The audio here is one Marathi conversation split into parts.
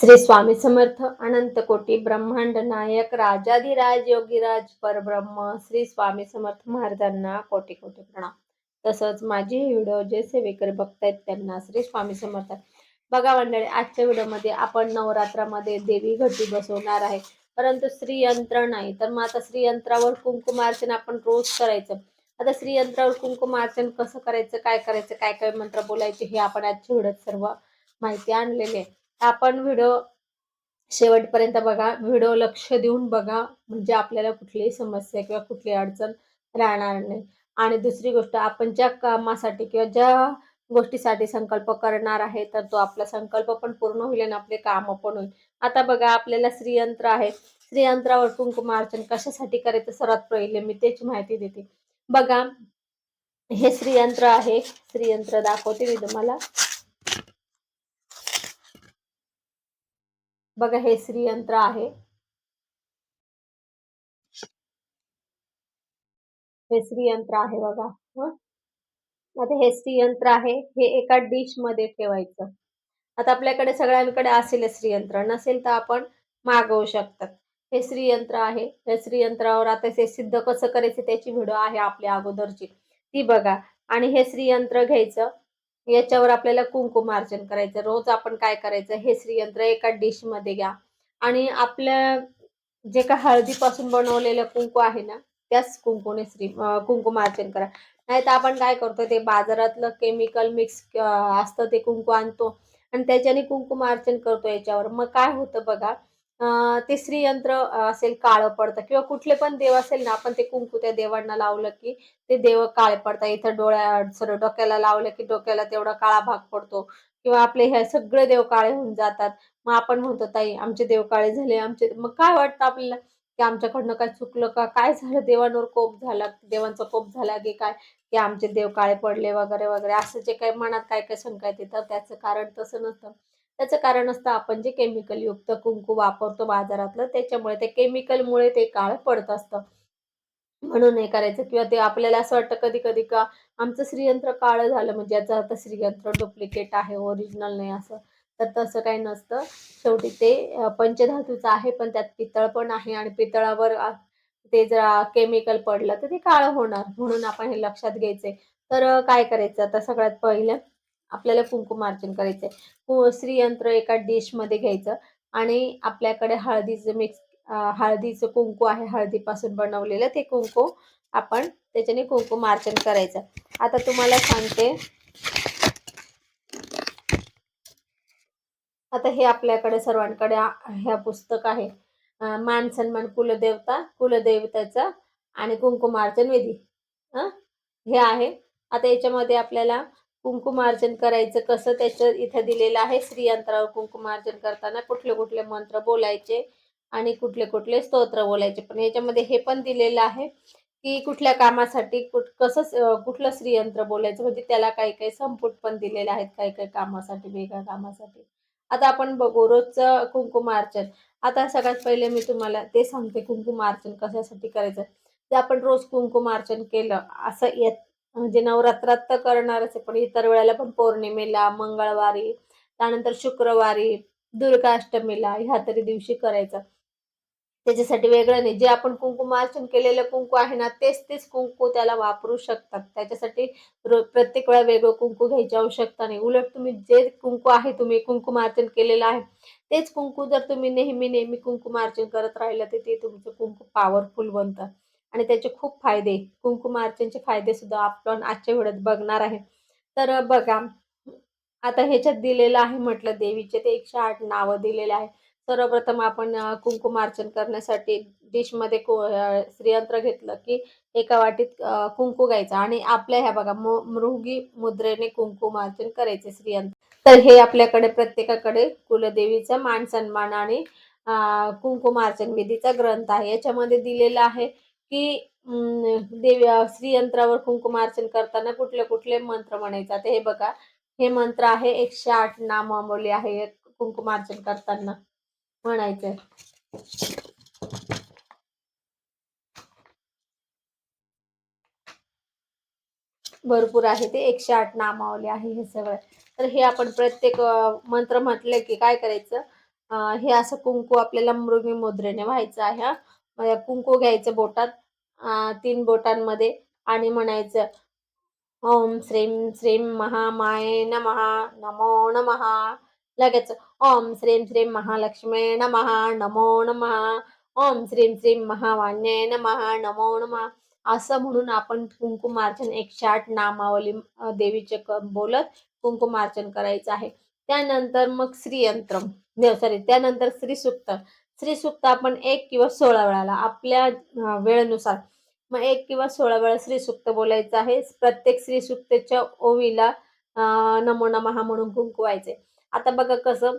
श्री स्वामी समर्थ अनंत कोटी ब्रह्मांड नायक राजाधिराज योगीराज परब्रह्म श्री स्वामी समर्थ महाराजांना कोटी कोटी प्रणाम. तसंच माझी व्हिडिओ जे सेवेकरी बघतायत त्यांना श्री स्वामी समर्थ. बघा मंडळी आजच्या व्हिडिओमध्ये आपण नवरात्रामध्ये देवी घटी बसवणार आहे. परंतु श्रीयंत्र नाही. तर मग आता श्रीयंत्रावर कुंकुमार्चन आपण रोज करायचं. आता श्रीयंत्रावर कुंकुमार्चन कसं करायचं काय करायचं काय काय मंत्र बोलायचे हे आपण आजच्या व्हिडिओत सर्व माहिती आणलेली आहे. आपण व्हिडिओ शेवटपर्यंत बघा. व्हिडिओ लक्ष देऊन बघा. म्हणजे आपल्याला कुठलीही समस्या किंवा कुठली अडचण राहणार नाही. आणि दुसरी गोष्ट आपण ज्या कामासाठी किंवा ज्या गोष्टीसाठी संकल्प करणार आहे तर तो आपला संकल्प पण पूर्ण होईल आणि आपले काम पण होईल. आता बघा आपल्याला श्रीयंत्र आहे. श्रीयंत्रावर कुंकुमार्चन कशासाठी करायचं? सर्वात पहिले मी त्याची माहिती देते. बघा हे श्रीयंत्र आहे. श्रीयंत्र दाखवते मी तुम्हाला. बघा हे श्रीयंत्र आहे. हे श्रीयंत्र आहे बघा हं. आता हे श्रीयंत्र आहे हे एका डिशमध्ये ठेवायचं. आता आपल्याकडे सगळ्यांकडे असेल श्रीयंत्र नसेल तर आपण मागवू शकतात. हे श्रीयंत्र आहे हे श्रीयंत्रावर आता हे सिद्ध कसं करायचं त्याची व्हिडिओ आहे आपल्या अगोदरची. ती बघा. आणि हे श्रीयंत्र घ्यायचं. याच्यावर आपल्याला कुंकुमार्चन करायचं रोज आपण काय करायचं हे श्रीयंत्र एका डिशमध्ये घ्या. आणि आपल्या जे का हळदीपासून बनवलेलं कुंकू आहे ना त्याच कुंकूने श्री कुंकुमार्चन करा. नाही तर आपण काय करतो ते बाजारातलं केमिकल मिक्स असतं ते कुंकू आणतो आणि त्याच्याने कुंकुमार्चन करतो याच्यावर. मग काय होतं बघा ते श्रीयंत्र असेल काळं पडतं किंवा कुठले पण देव असेल ना आपण ते कुंकू त्या देवांना लावलं की ते देव काळे पडतात. इथं डोळ्या सर डोक्याला लावलं की डोक्याला तेवढा काळा भाग पडतो किंवा आपले हे सगळे देव काळे होऊन जातात. मग आपण म्हणतो ताई आमचे देव काळे झाले आमचे मग काय वाटतं आपल्याला? की आमच्याकडनं काय चुकलं का? काय झालं? देवांवर कोप झाला? देवांचा कोप झाला की काय? की आमचे देव काळे पडले वगैरे वगैरे. असं जे काही मनात काय काय शंका येतं त्याचं कारण तसं नसतं. त्याचं कारण असतं आपण जे केमिकल युक्त कुंकू वापरतो बाजारातलं त्याच्यामुळे ते केमिकलमुळे ते काळ पडत असतं. म्हणून हे करायचं किंवा ते आपल्याला असं वाटतं कधी कधी का आमचं श्रीयंत्र काळं झालं म्हणजे याचा आता श्रीयंत्र डुप्लिकेट आहे ओरिजिनल नाही असं. तर तसं काही नसतं. शेवटी ते पंचधातूचं आहे पण त्यात पितळ पण आहे आणि पितळावर ते जर केमिकल पडलं तर ते काळं होणार. म्हणून आपण हे लक्षात घ्यायचंय. तर काय करायचं? आता सगळ्यात पहिलं आपल्याला कुंकुमार्चन करायचंय. श्रीयंत्र एका डिशमध्ये घ्यायचं आणि आपल्याकडे हळदीचं मिक्स हळदीचं कुंकू आहे हळदीपासून बनवलेलं ते कुंकू आपण त्याच्याने कुंकुमार्चन करायचं. आता तुम्हाला सांगते. आता हे आपल्याकडे सर्वांकडे ह्या पुस्तक आहे. मान सन्मान कुलदेवता कुलदेवताचा आणि कुंकुमार्चन विधी. हे आहे. आता याच्यामध्ये आपल्याला कुंकुमार्जन करायचं कसं त्याचं इथं दिलेलं आहे स्त्रीयंत्रावर कुंकुमार्जन करताना कुठले कुठले मंत्र बोलायचे आणि कुठले कुठले स्तोत्र बोलायचे. पण याच्यामध्ये हे पण दिलेलं आहे की कुठल्या कामासाठी कुठ कसं कुठलं स्त्रीयंत्र बोलायचं म्हणजे त्याला काही काही संपुट पण दिलेले आहेत काही काही कामासाठी वेगळ्या कामासाठी. आता आपण बघू रोजचं कुंकुमार्चन आता सगळ्यात पहिले मी तुम्हाला ते सांगते कुंकुमार्चन कशासाठी करायचं. ते आपण रोज कुंकुमार्चन केलं असं येत म्हणजे नवरात्रात तर करणारच आहे पण इतर वेळेला पण पौर्णिमेला मंगळवारी त्यानंतर शुक्रवारी दुर्गाष्टमीला ह्या तरी दिवशी करायचं. त्याच्यासाठी वेगळं नाही. जे आपण कुंकुमार्चन केलेलं कुंकू आहे ना तेच तेच कुंकू त्याला वापरू शकतात. त्याच्यासाठी प्रत्येक वेळा वेगळं कुंकू घ्यायची आवश्यकता नाही. उलट तुम्ही जे कुंकू आहे तुम्ही कुंकुमार्चन केलेलं आहे तेच कुंकू जर तुम्ही नेहमी नेहमी कुंकुमार्चन करत राहिलं तर ते तुमचं कुंकू पॉवरफुल बनतं. आणि त्याचे खूप फायदे कुंकुमार्चनचे फायदे सुद्धा आपण आजच्या वेळेत बघणार आहे. तर बघा आता ह्याच्यात दिलेलं आहे म्हटलं देवीचे ते एकशे आठ नावं दिलेले आहे. सर्वप्रथम आपण कुंकुमार्चन करण्यासाठी डिशमध्ये को श्रीयंत्र घेतलं की एका वाटीत कुंकू घ्यायचं आणि आपल्या ह्या बघा मृगी मुद्रेने कुंकुमार्चन करायचे श्रीयंत्र. तर हे आपल्याकडे प्रत्येकाकडे कुलदेवीचा मान सन्मान आणि कुंकुमार्चन विधीचा ग्रंथ आहे. याच्यामध्ये दिलेला आहे की देवी श्रीयंत्रावर कुंकुमार्चन करताना कुठले कुठले मंत्र म्हणायचे? हे बघा हे मंत्र आहे एकशे आठ नामावली आहे कुंकुमार्चन करताना म्हणायचंय भरपूर आहे ते एकशे आठ नामावली आहे हे सगळं. तर हे आपण प्रत्येक मंत्र म्हटले की काय करायचं? हे असं कुंकू आपल्याला मृगी मुद्रेने व्हायचं आहे कुंकू घ्यायचं बोटात तीन बोटांमध्ये आणि म्हणायचं ओम श्रीम श्रीम महामाय नमहा नमो नमहा लगेच ओम श्रीम श्रीम महालक्ष्मी नमहा नमो नमहा ओम श्रीम श्रीम महावान्ये नमहा नमो नमहा असं म्हणून आपण कुंकुमार्चन एकशे आठ नामावली देवीचे बोलत कुंकुमार्चन करायचं आहे. त्यानंतर मग श्रीयंत्र सॉरी त्यानंतर श्रीसुक्त. श्रीसुक्त आपण एक किंवा सोळा वेळाला आपल्या वेळेनुसार. मग एक किंवा सोळा वेळा श्रीसुक्त बोलायचं आहे. प्रत्येक श्रीसुक्तेच्या ओवीला नमो नमहा म्हणून कुंकवायचे आता बघा कसं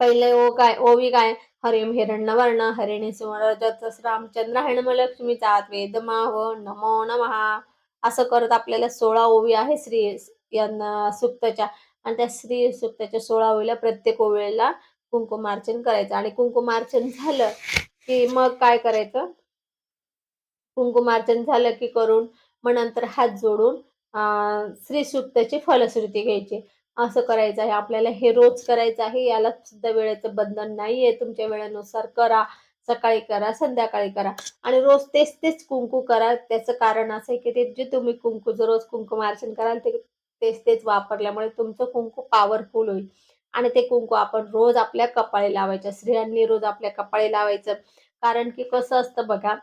पहिले ओ काय ओवी काय? हरिम हिरण्य वर्ण हरिणी सुवरजतस रामचंद्र लक्ष्मीचा वेद माव नमो नमः. असं करत आपल्याला सोळा ओवी आहे श्री यांना सुक्तच्या. आणि त्या श्री सुक्तच्या सोळा ओवीला प्रत्येक ओवीला कुंकुमार्चन करायचं. आणि कुंकुमार्चन झालं की मग काय करायचं? कुंकुमार्चन झालं की करून मग नंतर हात जोडून श्री सुक्ताची फलश्रुती घ्यायची. असं करायचं आहे. आपल्याला हे रोज करायचं आहे. याला सुद्धा वेळेचं बंधन नाहीये. तुमच्या वेळेनुसार करा. सकाळी करा. संध्याकाळी करा. आणि रोज तेच तेच कुंकू करा. त्याचं कारण असं आहे की ते जे तुम्ही कुंकू जर रोज कुंकुमार्चन कराल ते तेच तेच वापरल्यामुळे तुमचं कुंकू पॉवरफुल होईल. आणि ते कुंकू आपण रोज आपल्या कपाळी लावायचं स्त्रियांनी रोज आपल्या कपाळी लावायचं. कारण की कसं असतं बघा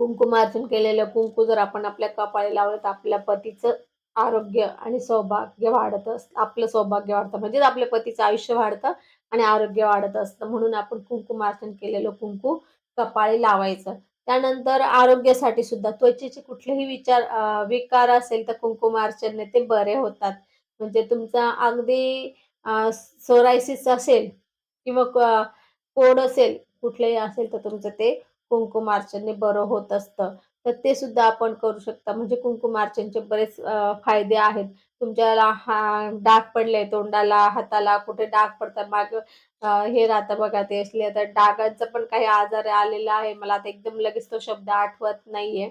कुंकुमार्जन केलेलं कुंकू जर आपण आपल्या कपाळी लावलं तर आपल्या पतीचं आरोग्य आणि सौभाग्य वाढत असतं आपलं सौभाग्य वाढतं. म्हणजेच आपल्या पतीचं आयुष्य वाढतं आणि आरोग्य वाढत असतं. म्हणून आपण कुंकुमार्जन केलेलं कुंकू कपाळी लावायचं. त्यानंतर आरोग्यासाठी सुद्धा त्वचेचे कुठलेही विचार विकार असेल तर कुंकुमार्चनने ते बरे होतात. म्हणजे तुमचा अगदी सोरायसिस असेल किंवा कोड असेल कुठलेही असेल तर तुमचं ते कुंकुमार्चनने बरं होत असतं. तर ते सुद्धा आपण करू शकता. म्हणजे कुंकुमार्चनचे बरेच फायदे आहेत. तुमच्याला हा डाग पडले तोंडाला हाताला कुठे डाग पडतात माग हे राहतं बघा ते असले तर डागांचा पण काही आजार आलेला आहे. मला आता एकदम लगेच तो शब्द आठवत नाहीये.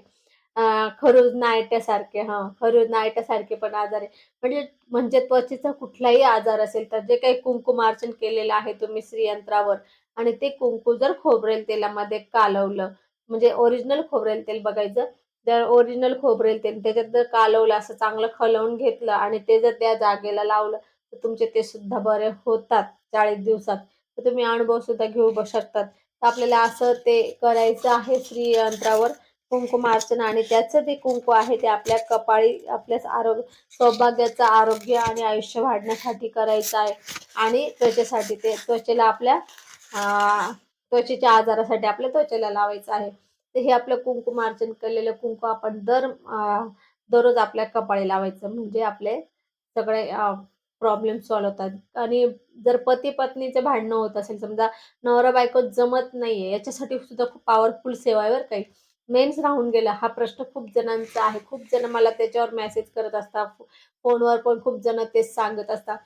खरूज नायट्यासारखे हा खरूज नायट्यासारखे पण आजार. आहे म्हणजे म्हणजे त्वचेचा कुठलाही आजार असेल तर जे काही कुंकुमार्चन केलेलं आहे तुम्ही श्रीयंत्रावर आणि ते कुंकू जर खोबरेल तेलामध्ये कालवलं म्हणजे ओरिजिनल खोबरेल तेल बघायचं जर ओरिजिनल खोबरेल तेल त्याच्यात जर कालवलं असं चांगलं खलवून घेतलं आणि ते जर त्या जागेला लावलं तर तुमचे ते सुद्धा बरे होतात चाळीस दिवसात. तर तुम्ही अनुभव सुद्धा घेऊ शकतात. तर आपल्याला असं ते करायचं आहे श्रीयंत्रावर. कुंकुमार्चन आणि त्याचं ते कुंकू आहे ते आपल्या कपाळी आपल्या आरोग्य सौभाग्याचं आरोग्य आणि आयुष्य वाढण्यासाठी करायचं आहे. आणि त्वचेसाठी ते त्वचेला आपल्या त्वचेच्या आजारासाठी आपल्या त्वचेला लावायचं आहे. तर हे आपलं कुंकुमार्चन केलेलं कुंकू आपण दर दररोज आपल्या कपाळी लावायचं म्हणजे आपले सगळे प्रॉब्लेम सॉल्व्ह होतात. आणि जर पती पत्नीचं भांडणं होत असेल समजा नवरा बायको जमत नाहीये याच्यासाठी सुद्धा खूप पॉवरफुल सेवा आहे बरं काही मेन्स राहून गेला. हा प्रश्न खूप जणांचा आहे. खूप जण मला त्याच्यावर मेसेज करत असतात. फोनवर पण खूप जण तेच सांगत असतात.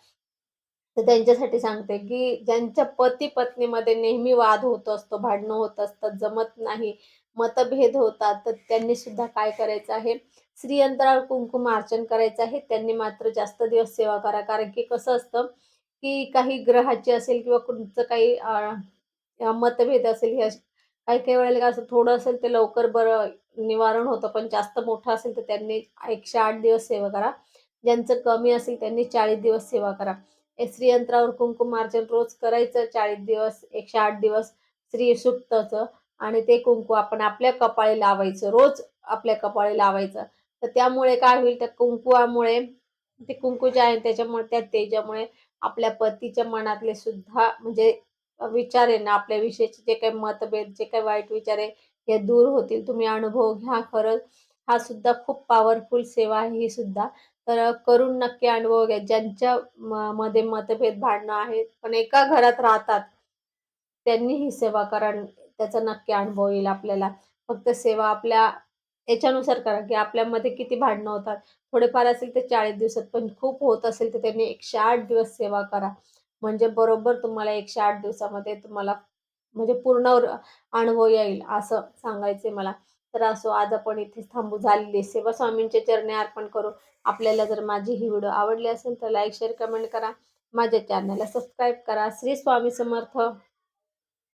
तर त्यांच्यासाठी सांगते की ज्यांच्या पती पत्नीमध्ये नेहमी वाद होत असतो भांडणं होत असतात जमत नाही मतभेद होतात तर त्यांनी सुद्धा काय करायचं आहे? स्त्रीयंत्रावर कुंकुम अर्चन करायचं आहे. त्यांनी मात्र जास्त दिवस सेवा करा. कारण की कसं असतं की काही ग्रहाची असेल किंवा कोणतं काही मतभेद असेल हे काही काही वेळेला असं थोडं असेल ते लवकर बरं निवारण होतं पण जास्त मोठं असेल तर त्यांनी एकशे आठ दिवस सेवा करा. ज्यांचं कमी असेल त्यांनी चाळीस दिवस सेवा करा. हे श्रीयंत्रावर कुंकुमार्चन रोज करायचं चाळीस दिवस एकशे आठ दिवस श्री सुक्तचं आणि ते कुंकू आपण आपल्या कपाळी लावायचं रोज आपल्या कपाळी लावायचं. तर त्यामुळे काय होईल त्या कुंकुवामुळे ते कुंकू जे आहे त्याच्यामुळे त्या तेजामुळे आपल्या पतीच्या मनातले सुद्धा म्हणजे विचार आहे ना आपल्या विषयीचे जे काही मतभेद जे काही वाईट विचार आहे हे दूर होतील. तुम्ही अनुभव घ्या खरंच. हा सुद्धा खूप पॉवरफुल सेवा आहे ही सुद्धा. तर करून नक्की अनुभव घ्या. ज्यांच्या म- मध्ये मतभेद भांडणं आहेत पण एका घरात राहतात त्यांनी ही सेवा करा. त्याचा नक्की अनुभव येईल आपल्याला. फक्त सेवा आपल्या याच्यानुसार करा की आपल्यामध्ये किती भांडणं होतात. थोडेफार असेल तर चाळीस दिवसात पण खूप होत असेल तर त्यांनी एकशे आठ दिवस सेवा करा. म्हणजे बरोबर तुम्हाला एकशे आठ दिवसामध्ये तुम्हाला म्हणजे पूर्ण अनुभव येईल असं सांगायचे मला. तर असो आज आपण इथेच थांबू झालेली सेवा स्वामींचे चरणे अर्पण करू. आपल्याला जर माझी ही व्हिडिओ आवडली असेल तर लाईक शेअर कमेंट करा. माझ्या चॅनलला सबस्क्राईब करा. श्री स्वामी समर्थ.